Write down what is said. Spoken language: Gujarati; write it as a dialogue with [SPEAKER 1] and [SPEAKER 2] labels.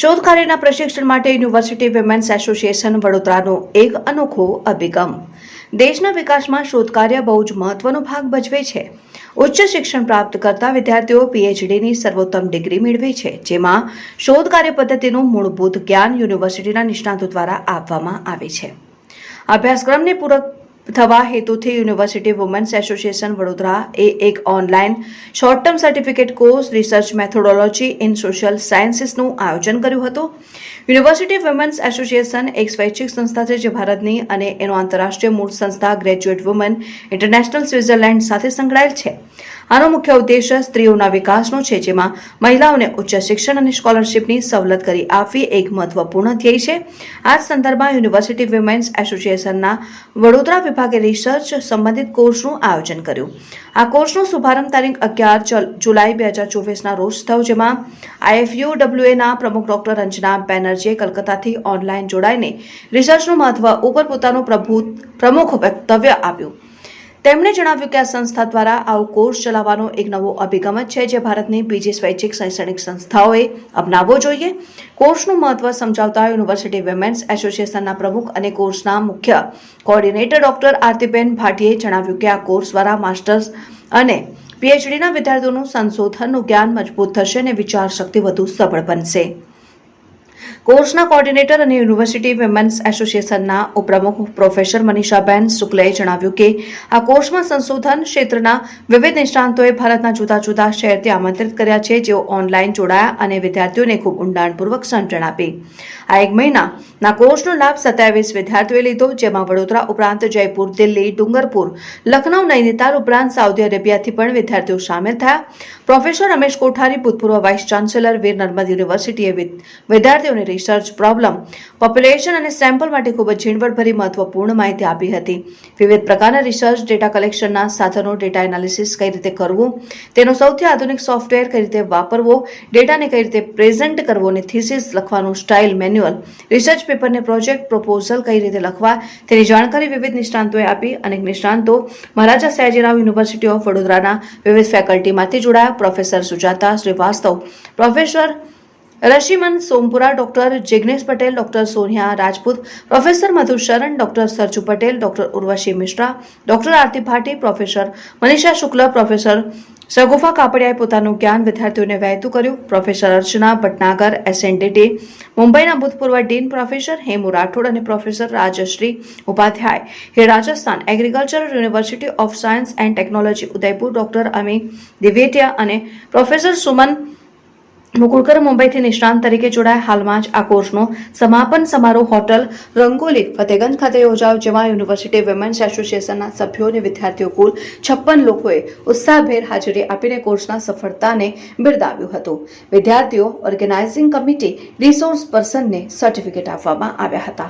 [SPEAKER 1] શોધ કાર્યના પ્રશિક્ષણ માટે યુનિવર્સિટી વિમેન્સ એસોસિએશન વડોદરાનો એક અનોખો અભિગમ. દેશના વિકાસમાં શોધ કાર્ય બહુ જ મહત્વનો ભાગ ભજવે છે. ઉચ્ચ શિક્ષણ પ્રાપ્ત કરતા વિદ્યાર્થીઓ પીએચડીની સર્વોત્તમ ડિગ્રી મેળવે છે, જેમાં શોધ કાર્ય પદ્ધતિનું મૂળભૂત જ્ઞાન યુનિવર્સિટીના નિષ્ણાતો દ્વારા આપવામાં આવે છે. અભ્યાસક્રમને પૂરક થવા હેતુથી યુનિવર્સિટી વુમન્સ એસોસિએશન વડોદરા એ એક online short term certificate course, research methodology in social સાયન્સીસનું આયોજન કર્યું હતું. યુનિવર્સિટી વુમન્સ એસોસિએશન એક સ્વૈચ્છિક સંસ્થા છે જે ભારતની અને એનો આંતરરાષ્ટ્રીય મૂળ સંસ્થા ગ્રેજ્યુએટ વુમન ઇન્ટરનેશનલ સ્વિટ્ઝરલેન્ડ સાથે સંકળાયેલ છે. આનો મુખ્ય ઉદ્દેશ્ય સ્ત્રીઓના વિકાસનો છે, જેમાં મહિલાઓને ઉચ્ચ શિક્ષણ અને સ્કોલરશિપની સવલત કરી આપવી એક મહત્વપૂર્ણ ધ્યેય છે. આ સંદર્ભમાં યુનિવર્સિટી વિમેન્સ એસોસિએશનના વડોદરા વિભાગે રિસર્ચ સંબંધિત કોર્સનું આયોજન કર્યું. આ કોર્સનો શુભારંભ તારીખ અગિયાર જુલાઈ બે હજાર ચોવીસના રોજ થયો, જેમાં આઈએફયુ ડબ્લ્યુએના પ્રમુખ ડોક્ટર રંજના બેનર્જીએ કલકત્તાથી ઓનલાઈન જોડાઈને રિસર્ચનું મહત્વ ઉપર પોતાનું પ્રભુ પ્રમુખ વક્તવ્ય આપ્યું. તેમણે જણાવ્યું કે આ સંસ્થા દ્વારા આવો કોર્સ ચલાવવાનો એક નવો અભિગમ જ છે જે ભારતની બીજી સ્વૈચ્છિક શૈક્ષણિક સંસ્થાઓએ અપનાવવો જોઈએ. કોર્સનું મહત્વ સમજાવતા યુનિવર્સિટી વિમેન્સ એસોસિએશનના પ્રમુખ અને કોર્સના મુખ્ય કોઓર્ડિનેટર ડોક્ટર આરતીબેન ભાટીએ જણાવ્યું કે આ કોર્સ દ્વારા માસ્ટર્સ અને પીએચડીના વિદ્યાર્થીઓનું સંશોધનનું જ્ઞાન મજબૂત થશે અને વિચાર શક્તિ વધુ સબળ બનશે. કોર્સના કોઓર્ડિનેટર અને યુનિવર્સિટી વિમેન્સ એસોસિએશનના ઉપપ્રમુખ પ્રોફેસર મનીષાબેન શુક્લએ જણાવ્યું કે આ કોર્સમાં સંશોધન ક્ષેત્રના વિવિધ નિષ્ણાંતોએ ભારતના જુદા જુદા શહેરથી આમંત્રિત કર્યા છે. જેઓ ઓનલાઈન જોડાયા અને વિદ્યાર્થીઓને ખૂબ ઊંડાણપૂર્વક સમજણ આપી. આ એક મહિનાના કોર્સનો લાભ સત્યાવીસ વિદ્યાર્થીઓએ લીધો, જેમાં વડોદરા ઉપરાંત જયપુર, દિલ્હી, ડુંગરપુર, લખનઉ, નૈનીતાલ ઉપરાંત સાઉદી અરેબિયાથી પણ વિદ્યાર્થીઓ સામેલ થયા. પ્રોફેસર રમેશ કોઠારી, ભૂતપૂર્વ વાઇસ ચાન્સેલર, વીર નર્મદ યુનિવર્સિટીએ વિદ- વિદ્યાર્થીઓને રિસર્ચ પ્રોબ્લેમ પોપ્યુલેશન અને સેમ્પલ માટે ખૂબ જ ઝીણવટભરી મહત્વપૂર્ણ માહિતી આપી હતી. વિવિધ પ્રકારના રિસર્ચ ડેટા કલેક્શનના સાધનો ડેટા એનાલિસિસ કઈ રીતે કરવું, તેનો સૌથી આધુનિક સોફ્ટવેર કઈ રીતે વાપરવો ડેટાને કઈ રીતે પ્રેઝન્ટ કરવો અને થીસીસ લખવાનું સ્ટાઇલ મેન્યુઅલ રિસર્ચ પેપરને પ્રોજેક્ટ પ્રપોઝલ કઈ રીતે લખવા, તેની જાણકારી વિવિધ નિષ્ણાંતોએ આપી અનેક નિષ્ણાંતો મહારાજા સયાજીરાવ યુનિવર્સિટી ઓફ વડોદરાના વિવિધ ફેકલ્ટીમાંથી જોડાયા. Professor Sujata Shrivastava professor Rashmin Sompura doctor Jignesh Patel, doctor Sonia Rajput, professor Madhu Sharan doctor Sarju Patel, doctor Urvashi Mishra, doctor Aarti Bhati, professor Manisha Shukla, professor Sagufa કાપડિયાએ પોતાનું જ્ઞાન વિદ્યાર્થીઓને વહેતું કર્યું. પ્રોફેસર અર્ચના ભટનાગર એસએનડીટી મુંબઈના ભૂતપૂર્વ ડીન પ્રોફેસર હેમુ રાઠોડ અને પ્રોફેસર રાજશ્રી ઉપાધ્યાય. હે Rajasthan agricultural university of science and technology, Udaipur, doctor Ami Divetia અને પ્રોફેસર સુમન મુકુળકર મુંબઈથી નિષ્ણાંત તરીકે જોડાયા. હાલમાં જ આ કોર્સનો સમાપન સમારોહ હોટલ રંગોલી ફતેગંજ ખાતે યોજાયો, જેમાં યુનિવર્સિટી વિમેન્સ એસોસિએશનના સભ્યો અને વિદ્યાર્થીઓ કુલ છપ્પન લોકોએ ઉત્સાહભેર હાજરી આપીને કોર્સના સફળતાને બિરદાવ્યું હતું. વિદ્યાર્થીઓ ઓર્ગેનાઇઝિંગ કમિટી રિસોર્સ પર્સનને સર્ટિફિકેટ આપવામાં આવ્યા હતા.